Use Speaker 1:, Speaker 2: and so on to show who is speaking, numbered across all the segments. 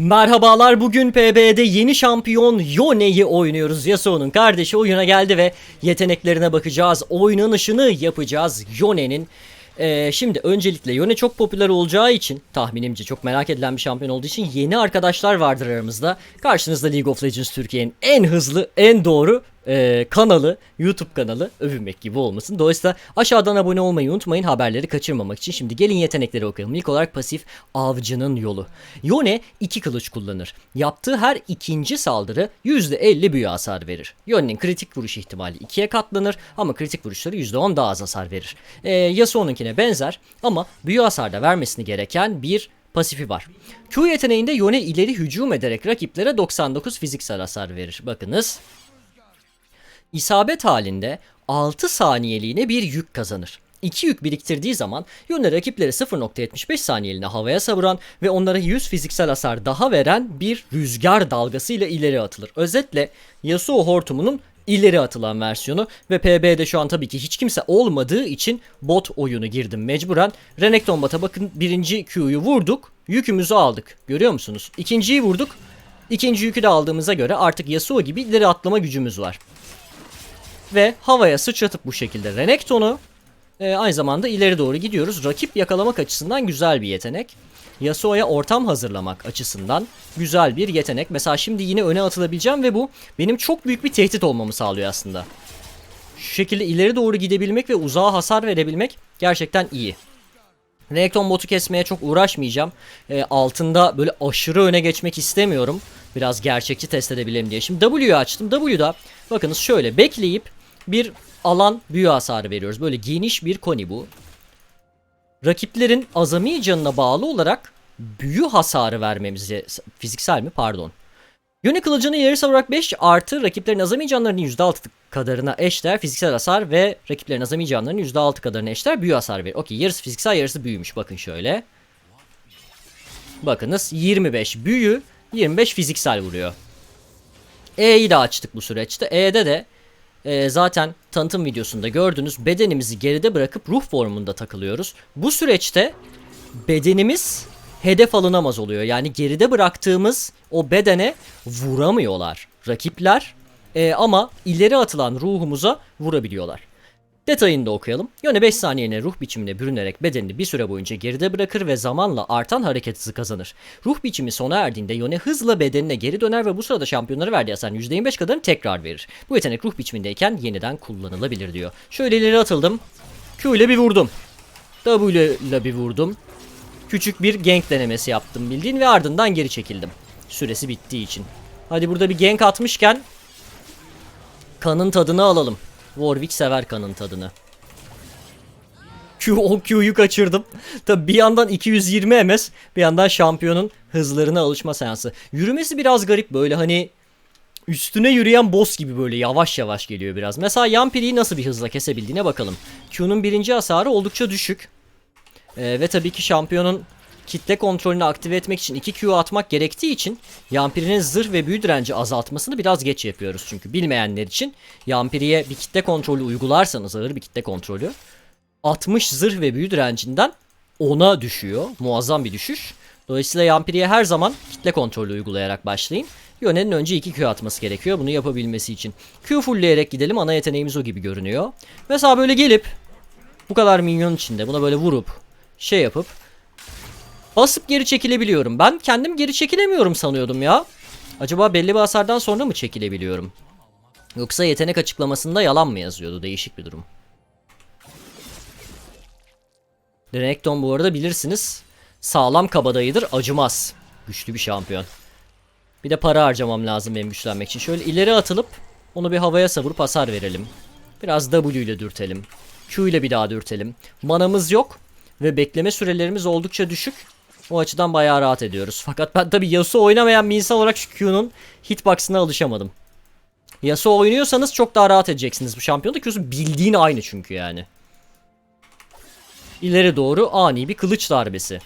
Speaker 1: Merhabalar bugün PB'de yeni şampiyon Yone'yi oynuyoruz. Yasuo'nun kardeşi oyuna geldi ve yeteneklerine bakacağız. Oynanışını yapacağız Yone'nin. Ee, şimdi öncelikle Yone çok popüler olacağı için tahminimce çok merak edilen bir şampiyon olduğu için yeni arkadaşlar vardır aramızda. Karşınızda League of Legends Türkiye'nin en hızlı en doğru e, kanalı YouTube kanalı övünmek gibi olmasın. Dolayısıyla aşağıdan abone olmayı unutmayın haberleri kaçırmamak için. Şimdi gelin yetenekleri okuyalım. İlk olarak pasif avcının yolu. Yone iki kılıç kullanır. Yaptığı her ikinci saldırı %50 büyü hasar verir. Yone'nin kritik vuruş ihtimali ikiye katlanır ama kritik vuruşları %10 daha az hasar verir. E, Yasuo'nunkine benzer ama büyü hasar da vermesini gereken bir pasifi var. Q yeteneğinde Yone ileri hücum ederek rakiplere 99 fiziksel hasar verir. Bakınız İsabet halinde 6 saniyeliğine bir yük kazanır. İki yük biriktirdiği zaman Yone rakipleri 0.75 saniyeliğine havaya savuran ve onlara 100 fiziksel hasar daha veren bir rüzgar dalgasıyla ileri atılır. Özetle Yasuo hortumunun ileri atılan versiyonu ve PB'de şu an tabii ki hiç kimse olmadığı için bot oyunu girdim mecburen. Renekton bota bakın birinci Q'yu vurduk yükümüzü aldık görüyor musunuz? İkinciyi vurduk ikinci yükü de aldığımıza göre artık Yasuo gibi ileri atlama gücümüz var ve havaya sıçratıp bu şekilde Renekton'u e, aynı zamanda ileri doğru gidiyoruz. Rakip yakalamak açısından güzel bir yetenek. Yasuo'ya ortam hazırlamak açısından güzel bir yetenek. Mesela şimdi yine öne atılabileceğim ve bu benim çok büyük bir tehdit olmamı sağlıyor aslında. Şu şekilde ileri doğru gidebilmek ve uzağa hasar verebilmek gerçekten iyi. Renekton botu kesmeye çok uğraşmayacağım. E, altında böyle aşırı öne geçmek istemiyorum. Biraz gerçekçi test edebilirim diye. Şimdi W'yu açtım. W'da bakınız şöyle bekleyip bir alan büyü hasarı veriyoruz. Böyle geniş bir koni bu. Rakiplerin azami canına bağlı olarak büyü hasarı vermemizi fiziksel mi pardon. Yöne kılıcını yarı savurarak 5 artı rakiplerin azami canlarının %6 kadarına eşdeğer fiziksel hasar ve rakiplerin azami canlarının %6 kadarına eşdeğer büyü hasar verir. Okey yarısı fiziksel yarısı büyümüş bakın şöyle. Bakınız 25 büyü 25 fiziksel vuruyor. E'yi de açtık bu süreçte. E'de de e, zaten tanıtım videosunda gördünüz bedenimizi geride bırakıp ruh formunda takılıyoruz. Bu süreçte bedenimiz hedef alınamaz oluyor. Yani geride bıraktığımız o bedene vuramıyorlar rakipler e, ama ileri atılan ruhumuza vurabiliyorlar. Detayını da okuyalım. Yöne 5 saniyene ruh biçimine bürünerek bedenini bir süre boyunca geride bırakır ve zamanla artan hareket hızı kazanır. Ruh biçimi sona erdiğinde Yone hızla bedenine geri döner ve bu sırada şampiyonlara verdiği hasarın %25 kadarını tekrar verir. Bu yetenek ruh biçimindeyken yeniden kullanılabilir diyor. Şöyle ileri atıldım. Q ile bir vurdum. W ile bir vurdum. Küçük bir gank denemesi yaptım bildiğin ve ardından geri çekildim. Süresi bittiği için. Hadi burada bir gank atmışken kanın tadını alalım. Warwick sever kanın tadını. Q 10 Q'yu kaçırdım. Tabi bir yandan 220 MS bir yandan şampiyonun hızlarına alışma seansı. Yürümesi biraz garip böyle hani üstüne yürüyen boss gibi böyle yavaş yavaş geliyor biraz. Mesela Yampiri'yi nasıl bir hızla kesebildiğine bakalım. Q'nun birinci hasarı oldukça düşük. Ee, ve tabii ki şampiyonun kitle kontrolünü aktive etmek için 2 Q atmak gerektiği için Yampiri'nin zırh ve büyü direnci azaltmasını biraz geç yapıyoruz. Çünkü bilmeyenler için Yampiri'ye bir kitle kontrolü uygularsanız ağır bir kitle kontrolü 60 zırh ve büyü direncinden 10'a düşüyor. Muazzam bir düşüş. Dolayısıyla Yampiri'ye her zaman kitle kontrolü uygulayarak başlayın. Yönenin önce 2 Q atması gerekiyor bunu yapabilmesi için. Q fullleyerek gidelim ana yeteneğimiz o gibi görünüyor. Mesela böyle gelip bu kadar minyon içinde buna böyle vurup şey yapıp basıp geri çekilebiliyorum. Ben kendim geri çekilemiyorum sanıyordum ya. Acaba belli bir hasardan sonra mı çekilebiliyorum? Yoksa yetenek açıklamasında yalan mı yazıyordu? Değişik bir durum. Renekton bu arada bilirsiniz. Sağlam kabadayıdır, acımaz. Güçlü bir şampiyon. Bir de para harcamam lazım benim güçlenmek için. Şöyle ileri atılıp onu bir havaya savurup hasar verelim. Biraz W ile dürtelim. Q ile bir daha dürtelim. Manamız yok ve bekleme sürelerimiz oldukça düşük. O açıdan bayağı rahat ediyoruz. Fakat ben tabi Yasuo oynamayan bir insan olarak şu Q'nun hitbox'ına alışamadım. Yasuo oynuyorsanız çok daha rahat edeceksiniz bu şampiyonda. Q'su bildiğin aynı çünkü yani. İleri doğru ani bir kılıç darbesi.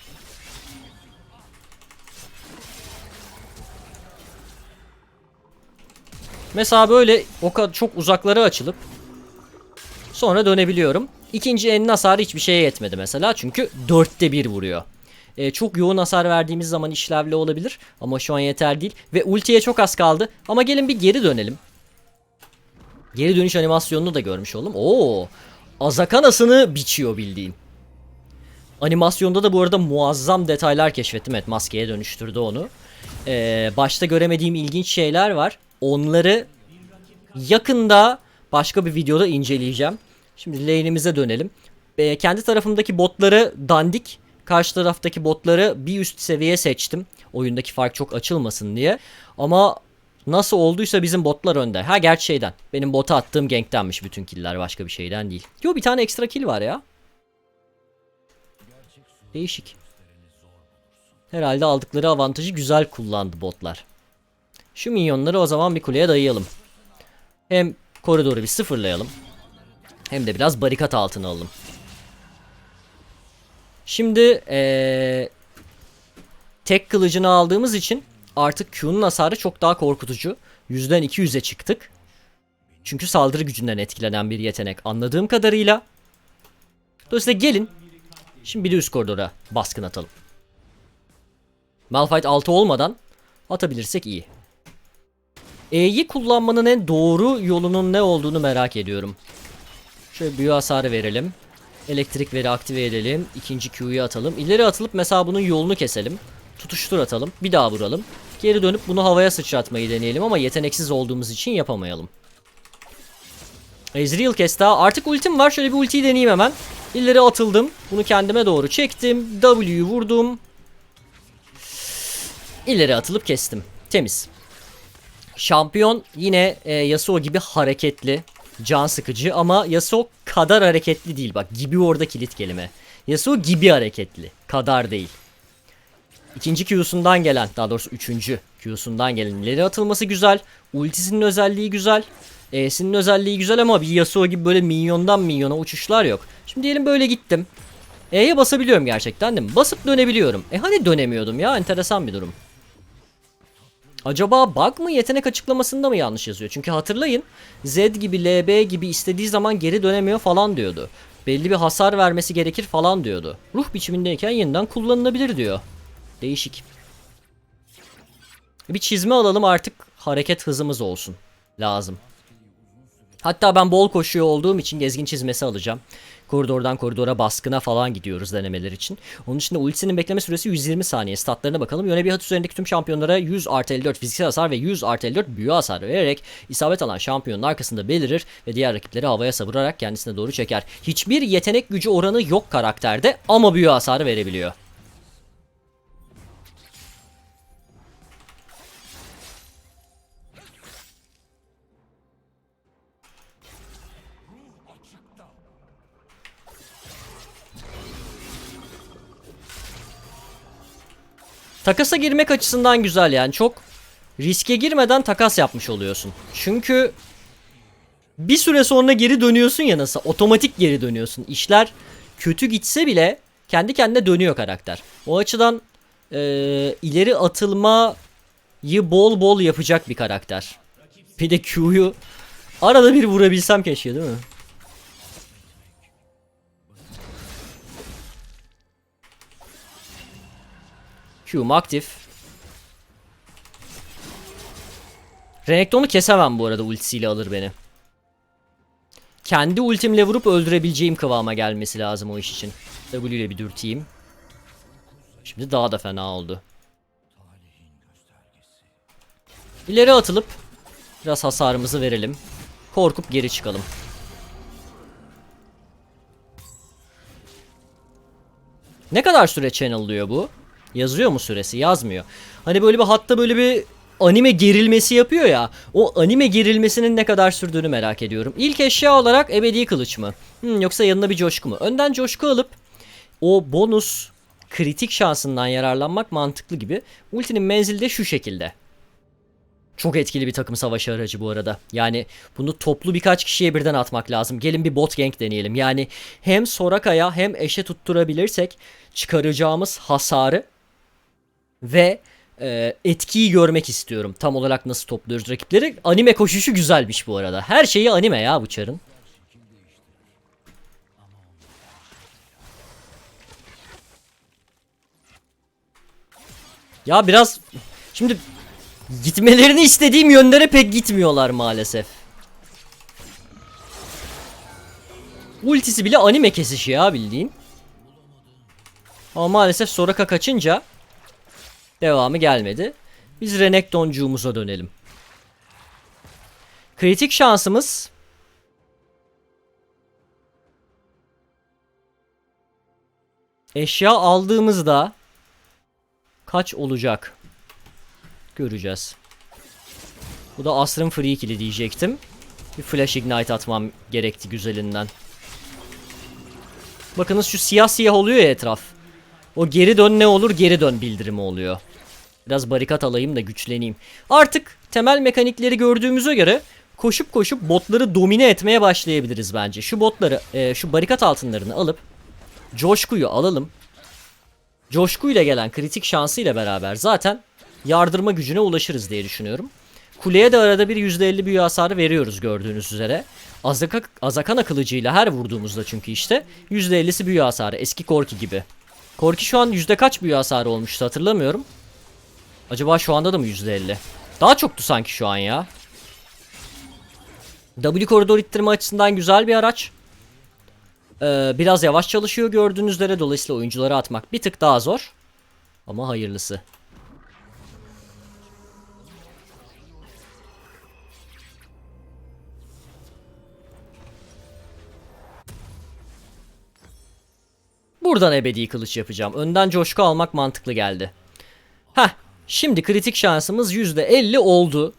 Speaker 1: Mesela böyle o kadar çok uzaklara açılıp sonra dönebiliyorum. İkinci enin hasarı hiçbir şeye yetmedi mesela çünkü dörtte bir vuruyor. E, çok yoğun hasar verdiğimiz zaman işlevli olabilir. Ama şu an yeter değil. Ve ultiye çok az kaldı. Ama gelin bir geri dönelim. Geri dönüş animasyonunu da görmüş oldum. Oo, Azakanasını biçiyor bildiğin. Animasyonda da bu arada muazzam detaylar keşfettim. Evet maskeye dönüştürdü onu. Ee, başta göremediğim ilginç şeyler var. Onları yakında başka bir videoda inceleyeceğim. Şimdi lane'imize dönelim. Ee, kendi tarafımdaki botları dandik. Karşı taraftaki botları bir üst seviye seçtim. Oyundaki fark çok açılmasın diye. Ama nasıl olduysa bizim botlar önde. Ha gerçi şeyden. Benim bota attığım ganktenmiş bütün killer başka bir şeyden değil. Yo bir tane ekstra kill var ya. Değişik. Herhalde aldıkları avantajı güzel kullandı botlar. Şu minyonları o zaman bir kuleye dayayalım. Hem koridoru bir sıfırlayalım. Hem de biraz barikat altına alalım. Şimdi ee, tek kılıcını aldığımız için artık Q'nun hasarı çok daha korkutucu. Yüzden 200'e çıktık. Çünkü saldırı gücünden etkilenen bir yetenek anladığım kadarıyla. Dolayısıyla gelin Şimdi bir de üst koridora baskın atalım. Malphite 6 olmadan atabilirsek iyi. E'yi kullanmanın en doğru yolunun ne olduğunu merak ediyorum. Şöyle büyü hasarı verelim. Elektrik veri aktive edelim. İkinci Q'yu atalım. İleri atılıp mesela bunun yolunu keselim. Tutuştur atalım. Bir daha vuralım. Geri dönüp bunu havaya sıçratmayı deneyelim ama yeteneksiz olduğumuz için yapamayalım. Ezreal kesti ha. Artık ultim var. Şöyle bir ultiyi deneyeyim hemen. İleri atıldım. Bunu kendime doğru çektim. W'yu vurdum. İleri atılıp kestim. Temiz. Şampiyon yine e, Yasuo gibi hareketli. Can sıkıcı ama Yasuo kadar hareketli değil. Bak gibi orada kilit kelime. Yasuo gibi hareketli. Kadar değil. İkinci Q'sundan gelen daha doğrusu üçüncü Q'sundan gelen ileri atılması güzel. Ultisinin özelliği güzel. E'sinin özelliği güzel ama bir Yasuo gibi böyle minyondan minyona uçuşlar yok. Şimdi diyelim böyle gittim. E'ye basabiliyorum gerçekten değil mi? Basıp dönebiliyorum. E hani dönemiyordum ya enteresan bir durum. Acaba bug mı yetenek açıklamasında mı yanlış yazıyor? Çünkü hatırlayın Z gibi LB gibi istediği zaman geri dönemiyor falan diyordu. Belli bir hasar vermesi gerekir falan diyordu. Ruh biçimindeyken yeniden kullanılabilir diyor. Değişik. Bir çizme alalım artık hareket hızımız olsun. Lazım. Hatta ben bol koşuyor olduğum için gezgin çizmesi alacağım. Koridordan koridora baskına falan gidiyoruz denemeler için. Onun için de ultisinin bekleme süresi 120 saniye. Statlarına bakalım. Yöne bir hat üzerindeki tüm şampiyonlara 100 artı 54 fiziksel hasar ve 100 artı 54 büyü hasar vererek isabet alan şampiyonun arkasında belirir ve diğer rakipleri havaya savurarak kendisine doğru çeker. Hiçbir yetenek gücü oranı yok karakterde ama büyü hasarı verebiliyor. Takasa girmek açısından güzel yani çok riske girmeden takas yapmış oluyorsun. Çünkü bir süre sonra geri dönüyorsun ya nasıl otomatik geri dönüyorsun. İşler kötü gitse bile kendi kendine dönüyor karakter. O açıdan e, ileri atılmayı bol bol yapacak bir karakter. Bir de Q'yu arada bir vurabilsem keşke değil mi? Q'm aktif. Renekton'u kesemem bu arada ultisiyle alır beni. Kendi ultimle vurup öldürebileceğim kıvama gelmesi lazım o iş için. W ile bir dürteyim. Şimdi daha da fena oldu. İleri atılıp biraz hasarımızı verelim. Korkup geri çıkalım. Ne kadar süre channel'lıyor bu? Yazıyor mu süresi? Yazmıyor. Hani böyle bir hatta böyle bir anime gerilmesi yapıyor ya. O anime gerilmesinin ne kadar sürdüğünü merak ediyorum. İlk eşya olarak ebedi kılıç mı? Hmm, yoksa yanına bir coşku mu? Önden coşku alıp o bonus kritik şansından yararlanmak mantıklı gibi. Ultinin menzili de şu şekilde. Çok etkili bir takım savaşı aracı bu arada. Yani bunu toplu birkaç kişiye birden atmak lazım. Gelin bir bot gank deneyelim. Yani hem Soraka'ya hem eşe tutturabilirsek çıkaracağımız hasarı ve e, etkiyi görmek istiyorum. Tam olarak nasıl topluyoruz rakipleri. Anime koşuşu güzelmiş bu arada. Her şeyi anime ya bu çarın. Ya biraz şimdi gitmelerini istediğim yönlere pek gitmiyorlar maalesef. Ultisi bile anime kesişi ya bildiğin. Ama maalesef Soraka kaçınca devamı gelmedi. Biz Renektoncuğumuza dönelim. Kritik şansımız eşya aldığımızda kaç olacak? Göreceğiz. Bu da asrın free kill'i diyecektim. Bir flash ignite atmam gerekti güzelinden. Bakınız şu siyah siyah oluyor ya etraf. O geri dön ne olur geri dön bildirimi oluyor. Biraz barikat alayım da güçleneyim. Artık temel mekanikleri gördüğümüze göre koşup koşup botları domine etmeye başlayabiliriz bence. Şu botları, e, şu barikat altınlarını alıp coşkuyu alalım. Coşkuyla gelen kritik şansıyla beraber zaten yardırma gücüne ulaşırız diye düşünüyorum. Kuleye de arada bir %50 büyü hasarı veriyoruz gördüğünüz üzere. Azaka, Azakana kılıcıyla her vurduğumuzda çünkü işte %50'si büyü hasarı eski Korki gibi. Korki şu an yüzde kaç büyü hasarı olmuştu hatırlamıyorum. Acaba şu anda da mı %50? Daha çoktu sanki şu an ya. W koridor ittirme açısından güzel bir araç. Ee, biraz yavaş çalışıyor gördüğünüz üzere dolayısıyla oyuncuları atmak bir tık daha zor. Ama hayırlısı. Buradan ebedi kılıç yapacağım. Önden coşku almak mantıklı geldi. Heh. Şimdi kritik şansımız %50 oldu.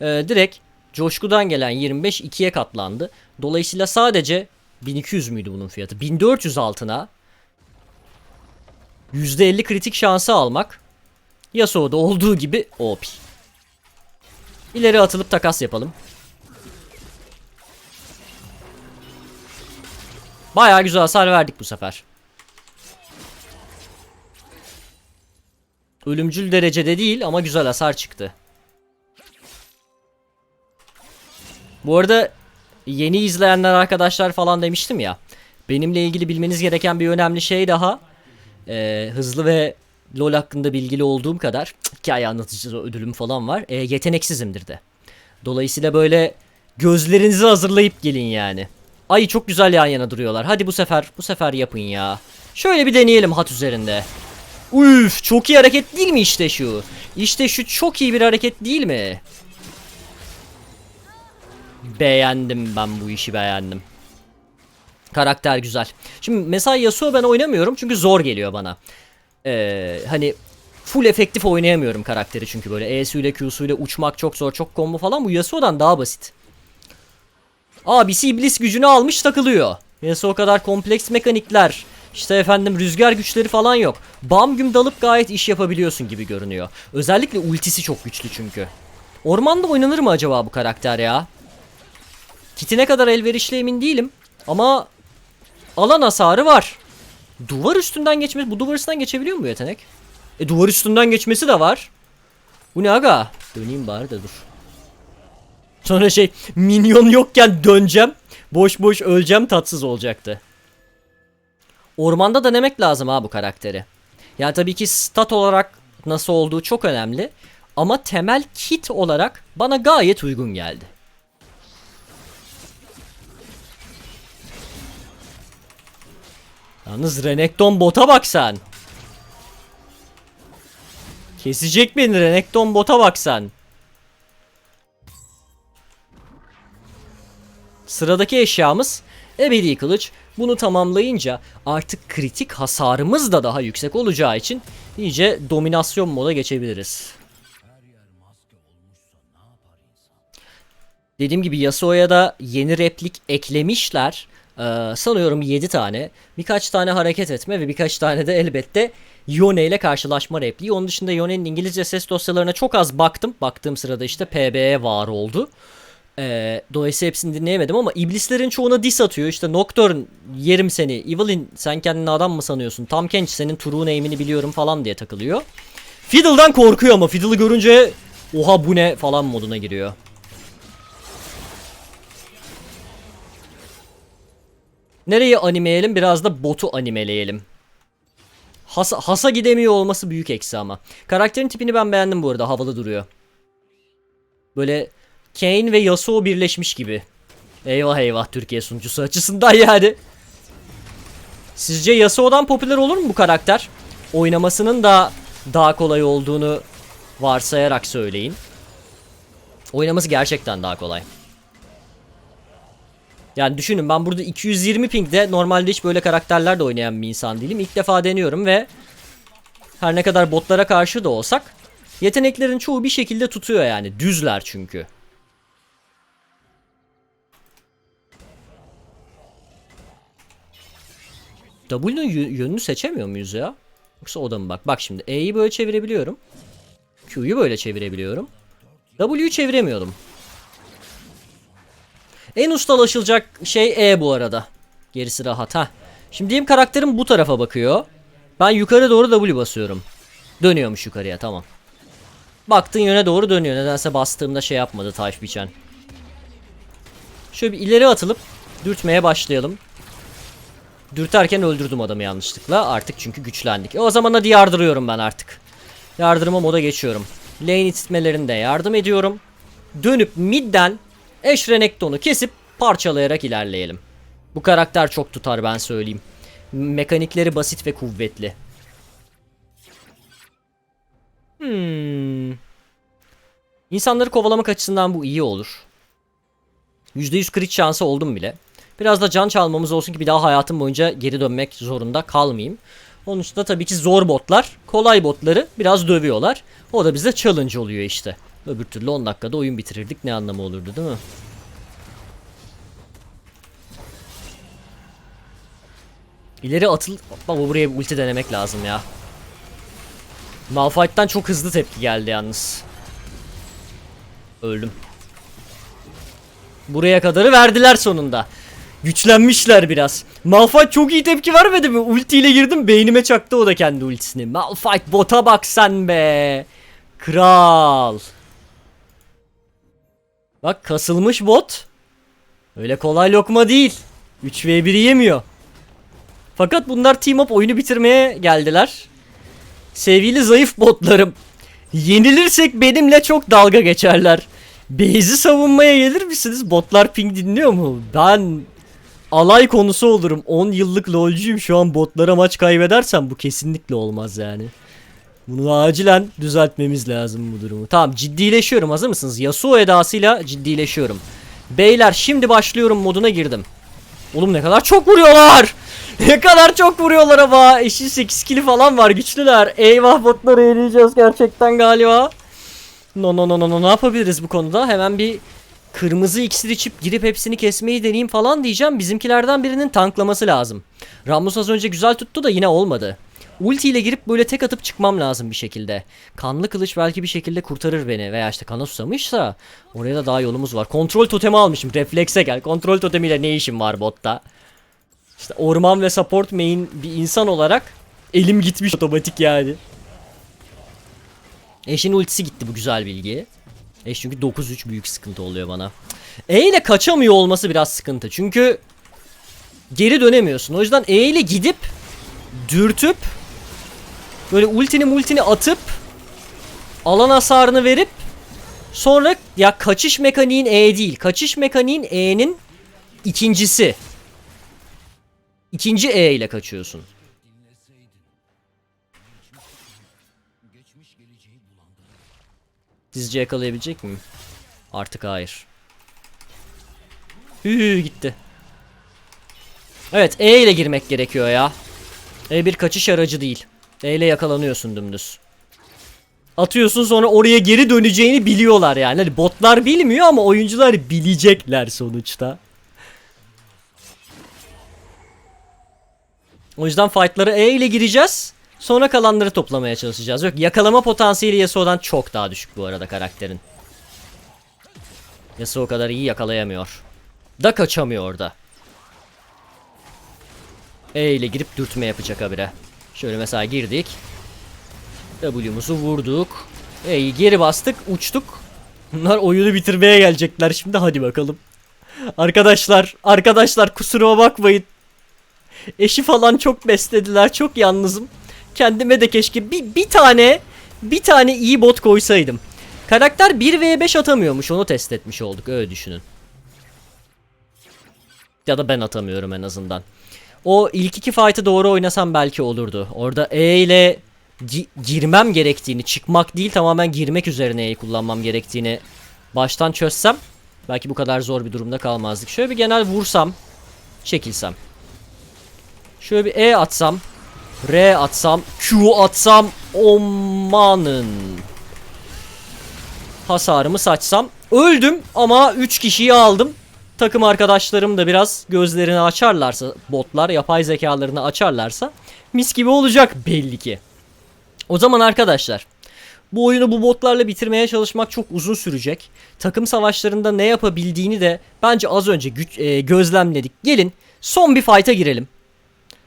Speaker 1: Ee, direkt coşkudan gelen 25 ikiye katlandı. Dolayısıyla sadece 1200 müydü bunun fiyatı? 1400 altına %50 kritik şansı almak Yasuo'da olduğu gibi OP. İleri atılıp takas yapalım. Bayağı güzel hasar verdik bu sefer. Ölümcül derecede değil ama güzel hasar çıktı. Bu arada yeni izleyenler arkadaşlar falan demiştim ya. Benimle ilgili bilmeniz gereken bir önemli şey daha. Ee, hızlı ve LoL hakkında bilgili olduğum kadar hikaye anlatıcı ödülüm falan var. Ee, yeteneksizimdir de. Dolayısıyla böyle gözlerinizi hazırlayıp gelin yani. Ay çok güzel yan yana duruyorlar. Hadi bu sefer bu sefer yapın ya. Şöyle bir deneyelim hat üzerinde. Üf çok iyi hareket değil mi işte şu? İşte şu çok iyi bir hareket değil mi? Beğendim ben bu işi beğendim. Karakter güzel. Şimdi mesela Yasuo ben oynamıyorum çünkü zor geliyor bana. Ee, hani full efektif oynayamıyorum karakteri çünkü böyle E'süyle Q'suyla uçmak çok zor çok combo falan bu Yasuo'dan daha basit. Abisi iblis gücünü almış takılıyor. Yasuo kadar kompleks mekanikler. İşte efendim rüzgar güçleri falan yok. Bam güm dalıp gayet iş yapabiliyorsun gibi görünüyor. Özellikle ultisi çok güçlü çünkü. Ormanda oynanır mı acaba bu karakter ya? Kitine kadar elverişli emin değilim. Ama alan hasarı var. Duvar üstünden geçmesi... Bu duvar üstünden geçebiliyor mu bu yetenek? E duvar üstünden geçmesi de var. Bu ne aga? Döneyim bari de dur. Sonra şey minyon yokken döneceğim. Boş boş öleceğim tatsız olacaktı. Ormanda denemek lazım ha bu karakteri. Yani tabii ki stat olarak nasıl olduğu çok önemli. Ama temel kit olarak bana gayet uygun geldi. Yalnız Renekton bota bak sen. Kesecek beni Renekton bota bak sen. Sıradaki eşyamız ebedi kılıç. Bunu tamamlayınca artık kritik hasarımız da daha yüksek olacağı için iyice dominasyon moda geçebiliriz. Dediğim gibi Yasuo'ya da yeni replik eklemişler. Ee, sanıyorum 7 tane. Birkaç tane hareket etme ve birkaç tane de elbette Yone ile karşılaşma repliği. Onun dışında Yone'nin İngilizce ses dosyalarına çok az baktım. Baktığım sırada işte PB'ye var oldu. Ee, dolayısıyla hepsini dinleyemedim ama iblislerin çoğuna dis atıyor. İşte Nocturne yerim seni. Evelyn sen kendini adam mı sanıyorsun? Tam Kench senin true name'ini biliyorum falan diye takılıyor. Fiddle'dan korkuyor ama Fiddle'ı görünce oha bu ne falan moduna giriyor. Nereyi animeleyelim? Biraz da botu animeleyelim. Hasa, hasa gidemiyor olması büyük eksi ama. Karakterin tipini ben beğendim bu arada. Havalı duruyor. Böyle Kane ve Yasuo birleşmiş gibi. Eyvah eyvah Türkiye sunucusu açısından yani. Sizce Yasuo'dan popüler olur mu bu karakter? Oynamasının da daha kolay olduğunu varsayarak söyleyin. Oynaması gerçekten daha kolay. Yani düşünün ben burada 220 pingde normalde hiç böyle karakterler de oynayan bir insan değilim. İlk defa deniyorum ve her ne kadar botlara karşı da olsak yeteneklerin çoğu bir şekilde tutuyor yani. Düzler çünkü. W'nun yö- yönünü seçemiyor muyuz ya? Yoksa o da mı bak? Bak şimdi E'yi böyle çevirebiliyorum. Q'yu böyle çevirebiliyorum. W'yu çeviremiyordum. En ustalaşılacak şey E bu arada. Gerisi rahat ha. Şimdi diyeyim karakterim bu tarafa bakıyor. Ben yukarı doğru W basıyorum. Dönüyormuş yukarıya tamam. Baktığın yöne doğru dönüyor. Nedense bastığımda şey yapmadı taş. Şöyle bir ileri atılıp dürtmeye başlayalım. Dürterken öldürdüm adamı yanlışlıkla. Artık çünkü güçlendik. E o zaman hadi yardırıyorum ben artık. Yardırma moda geçiyorum. Lane ititmelerinde yardım ediyorum. Dönüp midden Eşrenekton'u kesip parçalayarak ilerleyelim. Bu karakter çok tutar ben söyleyeyim. Mekanikleri basit ve kuvvetli. Hmm. İnsanları kovalamak açısından bu iyi olur. %100 crit şansı oldum bile. Biraz da can çalmamız olsun ki bir daha hayatım boyunca geri dönmek zorunda kalmayayım. Onun de tabii ki zor botlar, kolay botları biraz dövüyorlar. O da bize challenge oluyor işte. Öbür türlü 10 dakikada oyun bitirirdik ne anlamı olurdu değil mi? İleri atıl... Baba buraya bir ulti denemek lazım ya. Malphite'dan çok hızlı tepki geldi yalnız. Öldüm. Buraya kadarı verdiler sonunda. Güçlenmişler biraz. Malphite çok iyi tepki vermedi mi? Ultiyle girdim beynime çaktı o da kendi ultisini. Malphite bota bak sen be. Kral. Bak kasılmış bot. Öyle kolay lokma değil. 3v1 yemiyor. Fakat bunlar team up oyunu bitirmeye geldiler. Sevgili zayıf botlarım. Yenilirsek benimle çok dalga geçerler. Base'i savunmaya gelir misiniz? Botlar ping dinliyor mu? Ben alay konusu olurum. 10 yıllık lolcuyum. Şu an botlara maç kaybedersem bu kesinlikle olmaz yani. Bunu acilen düzeltmemiz lazım bu durumu. Tamam ciddileşiyorum. Hazır mısınız? Yasuo edasıyla ciddileşiyorum. Beyler şimdi başlıyorum moduna girdim. Oğlum ne kadar çok vuruyorlar. Ne kadar çok vuruyorlar ama. Eşin 8 kili falan var güçlüler. Eyvah botları yenileceğiz gerçekten galiba. No no no no no ne yapabiliriz bu konuda? Hemen bir kırmızı iksir içip girip hepsini kesmeyi deneyeyim falan diyeceğim. Bizimkilerden birinin tanklaması lazım. Rammus az önce güzel tuttu da yine olmadı. Ulti ile girip böyle tek atıp çıkmam lazım bir şekilde. Kanlı kılıç belki bir şekilde kurtarır beni. Veya işte kana susamışsa oraya da daha yolumuz var. Kontrol totemi almışım. Reflekse gel. Kontrol totemiyle ne işim var botta? İşte orman ve support main bir insan olarak elim gitmiş otomatik yani. Eşin ultisi gitti bu güzel bilgi. Eş çünkü 9-3 büyük sıkıntı oluyor bana. E ile kaçamıyor olması biraz sıkıntı. Çünkü geri dönemiyorsun. O yüzden E ile gidip dürtüp böyle ultini multini atıp alan hasarını verip sonra ya kaçış mekaniğin E değil. Kaçış mekaniğin E'nin ikincisi. İkinci E ile kaçıyorsun. Sizce yakalayabilecek miyim? Artık hayır. Hü gitti. Evet E ile girmek gerekiyor ya. E bir kaçış aracı değil. E ile yakalanıyorsun dümdüz. Atıyorsun sonra oraya geri döneceğini biliyorlar yani. Hani botlar bilmiyor ama oyuncular bilecekler sonuçta. O yüzden fightlara E ile gireceğiz. Sonra kalanları toplamaya çalışacağız. Yok yakalama potansiyeli Yasuo'dan çok daha düşük bu arada karakterin. Yasuo o kadar iyi yakalayamıyor. Da kaçamıyor da. E ile girip dürtme yapacak habire. Şöyle mesela girdik. W'muzu vurduk. E'yi geri bastık uçtuk. Bunlar oyunu bitirmeye gelecekler şimdi hadi bakalım. Arkadaşlar arkadaşlar kusuruma bakmayın. Eşi falan çok beslediler çok yalnızım. Kendime de keşke bir, bir tane bir tane iyi bot koysaydım. Karakter 1v5 atamıyormuş onu test etmiş olduk öyle düşünün. Ya da ben atamıyorum en azından. O ilk iki fight'ı doğru oynasam belki olurdu. Orada E ile gi- girmem gerektiğini, çıkmak değil tamamen girmek üzerine E'yi kullanmam gerektiğini baştan çözsem belki bu kadar zor bir durumda kalmazdık. Şöyle bir genel vursam, çekilsem. Şöyle bir E atsam, R atsam, Q atsam, omanın. Hasarımı saçsam. Öldüm ama 3 kişiyi aldım. Takım arkadaşlarım da biraz gözlerini açarlarsa botlar yapay zekalarını açarlarsa mis gibi olacak belli ki. O zaman arkadaşlar bu oyunu bu botlarla bitirmeye çalışmak çok uzun sürecek. Takım savaşlarında ne yapabildiğini de bence az önce e, gözlemledik. Gelin son bir fight'a girelim.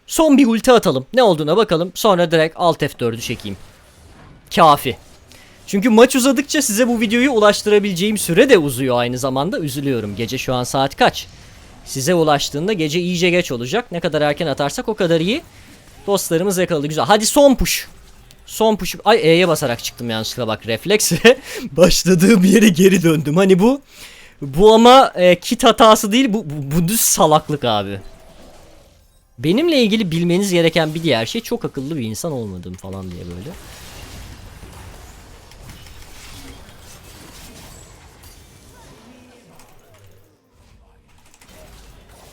Speaker 1: Son bir ulti atalım. Ne olduğuna bakalım. Sonra direkt Alt F4'ü çekeyim. Kafi. Çünkü maç uzadıkça size bu videoyu ulaştırabileceğim süre de uzuyor aynı zamanda. Üzülüyorum. Gece şu an saat kaç? Size ulaştığında gece iyice geç olacak. Ne kadar erken atarsak o kadar iyi. Dostlarımız yakaladı. Güzel. Hadi son push. Son push. Ay E'ye basarak çıktım yanlışlıkla bak refleksle. Başladığım yere geri döndüm. Hani bu bu ama e, kit hatası değil. Bu, bu, bu düz salaklık abi. Benimle ilgili bilmeniz gereken bir diğer şey çok akıllı bir insan olmadığım falan diye böyle.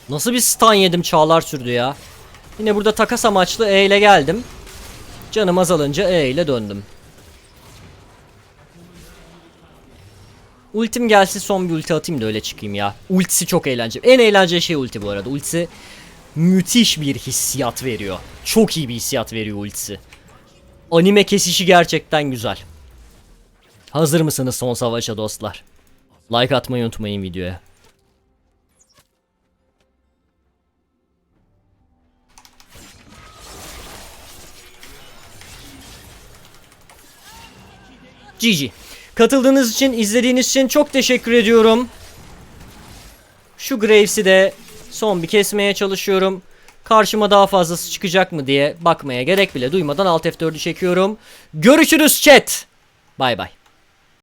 Speaker 1: Nasıl bir stun yedim çağlar sürdü ya. Yine burada takas amaçlı E ile geldim. Canım azalınca E ile döndüm. Ultim gelsin son bir ulti atayım da öyle çıkayım ya. Ultisi çok eğlenceli. En eğlenceli şey ulti bu arada. Ultisi müthiş bir hissiyat veriyor. Çok iyi bir hissiyat veriyor ultisi. Anime kesişi gerçekten güzel. Hazır mısınız son savaşa dostlar? Like atmayı unutmayın videoya. GG. Katıldığınız için, izlediğiniz için çok teşekkür ediyorum. Şu Graves'i de son bir kesmeye çalışıyorum. Karşıma daha fazlası çıkacak mı diye bakmaya gerek bile duymadan Alt F4'ü çekiyorum. Görüşürüz chat. Bay bay.